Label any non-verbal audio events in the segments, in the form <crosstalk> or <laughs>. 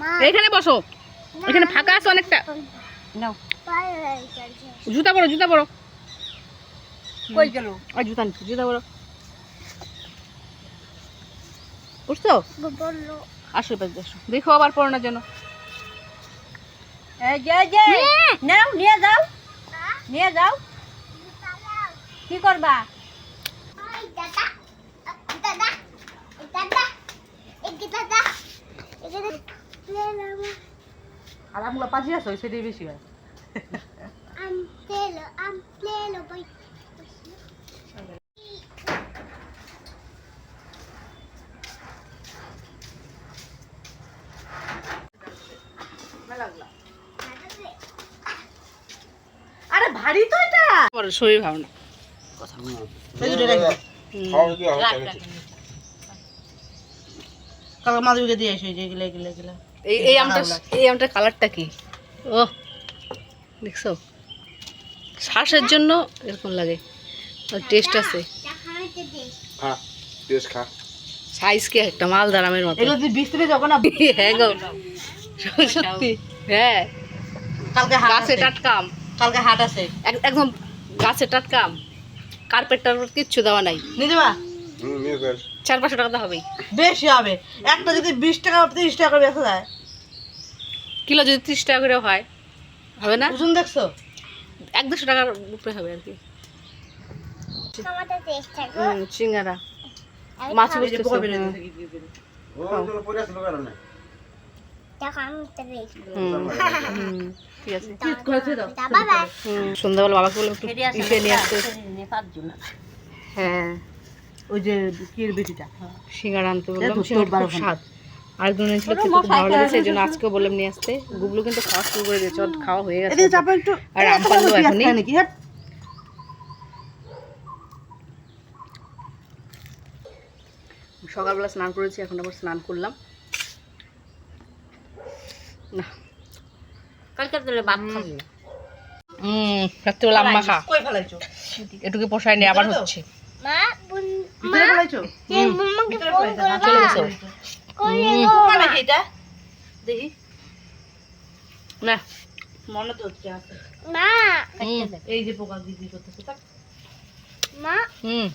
মা এইখানে বসো। এখানে ফাঁকা আছে অনেকটা। নাও। জুতা পরো জুতা পরো। কই গেল? আর জুতা নিচ্ছি জুতা পরো। বুঝছ আসো এবার দেখো দেখো আবার পড়ানোর জন্য এই যে এই যে নাও নিয়ে যাও। নিয়ে যাও। কি করবা? দাদা দাদা দাদা। আর আমগুলো পাশে আসো সেটাই বেশি হয়। আরে ভারী তো এটা। পরে শরীর ভালো না কাকা মাধবীকে দিয়ে এসে যে এগুলো এগুলো। এগুলো এই এই আমটা এই আমটার কালারটা কি? ও দেখছ? শ্বাসের জন্য এরকম লাগে। টেস্ট আছে। খা টেস্ট খা। সাইজ কি একটা মালদার আমের মতো। এগুলো তুই বিস্তারে যখন না? <laughs> হ্যাঁ গো। সত্যি। হ্যাঁ। কালকে গাছে আছে। টাটকা কালকে হাট আছে। একদম গাছে টাটকা আম। কার্পেটটার কিচ্ছু দেওয়া নাই। নিয়ে যাবা? চার পাঁচশো টাকা তো হবেই। বেশি হবে। একটা যদি বিশ টাকা তিরিশ টাকা করে বেচা যায়। কিলো যদি ত্রিশ টাকা করে হয় হবে না? ওজন দেখছ? এক দুশো টাকার উপরে হবে আর কি। সিঙ্গারা। মাছ সন্ধ্যাবেলা বাবাকে বললাম হ্যাঁ। ওই যে কির বেটিটা? সিঙ্গারা আনতে বললাম খুব স্বাদ। এনেছিল খেতে খুব ভালো লেগেছে এই জন্য আজকেও বললাম নিয়ে আসতে। গুগলু কিন্তু খাওয়া শুরু করে দিয়েছে ওর খাওয়া হয়ে গেছে। এদিকে চাপা একটু। আর আম এখনই। হ্যাঁ সকালবেলা স্নান করেছি এখন আবার স্নান করলাম। না। কালকে ভাত খাবি? হুম রাত্রিবেলা আম্মা খা। কই ফেলাইছো? এটুকু পোষায় নিয়ে আবার হচ্ছে। মা? ভিতরে ফেলাইছো? ভিতরে ফোন চলে গেছে ও। করে পোকা নাকি এটা? দেখি। না। মনে তো হচ্ছে আছে। মা। এই যে পোকা দিদি করতেছে থাক। মা? হুম।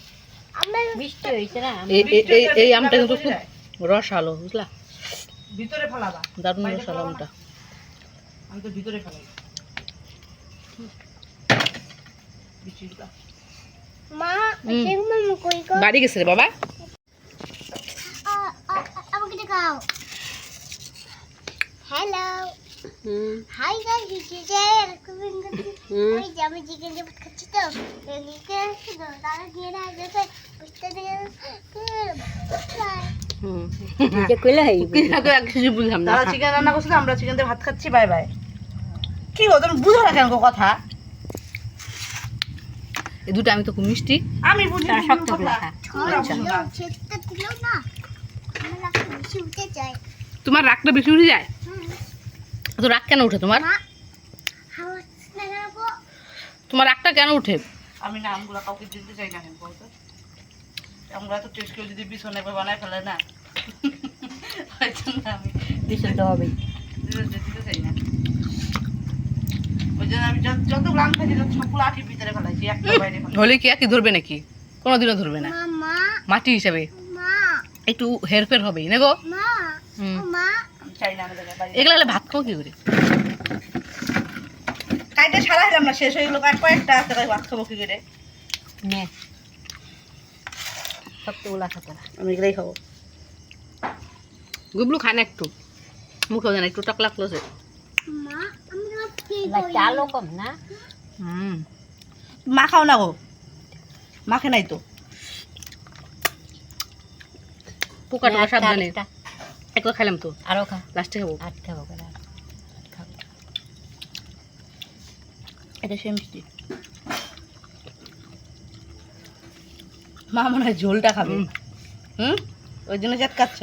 আমার বৃষ্টি না? এই এই- এই এই আমটা কিন্তু খুব রস আলো বুঝলা? ভিতরে ফেলাবা। দারুণ রস আলো আমটা। আমি তো ভিতরে ফেলাই। বৃষ্টিটা বাড়ি গেছে রে বাবা। Hello hi guys this is recording hmm. ওই যে আমি চিকেন যে খাচ্ছি তো। এদিকে দিয়ে না যেতে বুঝতে দিয়ে হুম যে কইলে হই আগে আগে কিছু বুঝলাম না। তারা চিকেন রান্না আমরা চিকেন দিয়ে ভাত খাচ্ছি বাই বাই কি তুমি বুঝো না কেন কথা? এই দুটো আমি তো খুব মিষ্টি। আমি শক্ত করে খা। তোমরা রাগটা বেশি উঠে যায়? তো রাগ কেন উঠে তোমার? তোমার রাগটা কেন উঠে? আমি না আমগুলো কাউকে দিতে চাই না কেন বলতো? আমরা তো টেস্ট করে যদি বিছনে বানায় ফেলে না? আমি দিতে তো হবেই দিতে দিতে চাই না ওই জন্য আমি যত- গ্রাম যত আঠি ভিতরে ফেলাইছি একটা বাইরে হলে কি একই ধরবে নাকি? কোনোদিনও ধরবে না। মাটি হিসাবে। মা। একটু হেরফের হবেই না গো? মা। হুম। ও মা। আমি চাই না আমাদের বাড়ি এগুলো হলে ভাত খাও কি করে? কাইটা সারা হলাম না শেষ হয়ে গেলো। কার কয়েকটা আছে তাই ভাত খাব কি করে? নে। সবগুলো খাতে আমি এগুলাই খাব। গুবলু খায় না একটু। মুখেও জানা একটু টাকলা ক্লোজে মা। আমরা কম না। হুম। মা খাও না গো। মাখে নাই তো। পোকা টোকা সাবধানে। একলা খাইলাম তো। আরও খা। লাস্টে খাব। খাব এটা সে মিষ্টি। মা মনে হয় ঝোলটা খাবে। হুম। হুম? ওই জন্য চাটকাচ্ছ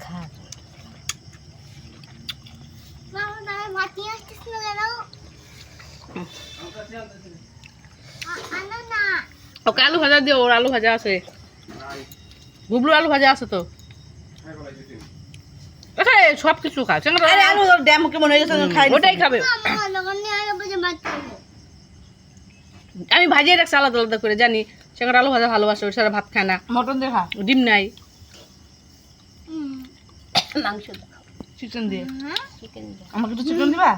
খা। ওকে আলু ভাজা দিও ওর আলু ভাজা আছে গুবলু আলু ভাজা আছে তো সব কিছু খা ওটাই খাবে আমি ভাজিয়ে রাখছি আলাদা আলাদা করে জানি চিংড়া আলু ভাজা ভালোবাসে ওর ভাত খায় না মটন দিয়ে খা ডিম নাই মাংস চিকেন দিয়ে হ্যাঁ আমাকে একটু চিকেন দিবা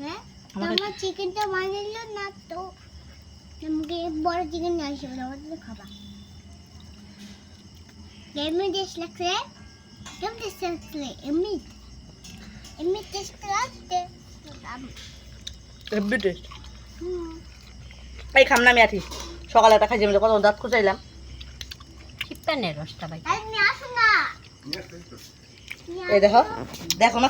হ্যাঁ? তোমার চিকেনটা বানাইলো না তো। আমাকে বড় চিকেন নিয়ে আসবে আমার তো খাবা কেমন টেস্ট লাগছে? কেমন টেস্ট লাগছে? এমনি এমনি টেস্ট লাগছে। হেভি টেস্ট এই খাম না আমি সকালে একটা খাইছি আমি কত দাঁত চিকেনের রসটা ভাই। আর নিয়ে আসো না। এই দেখো দেখো না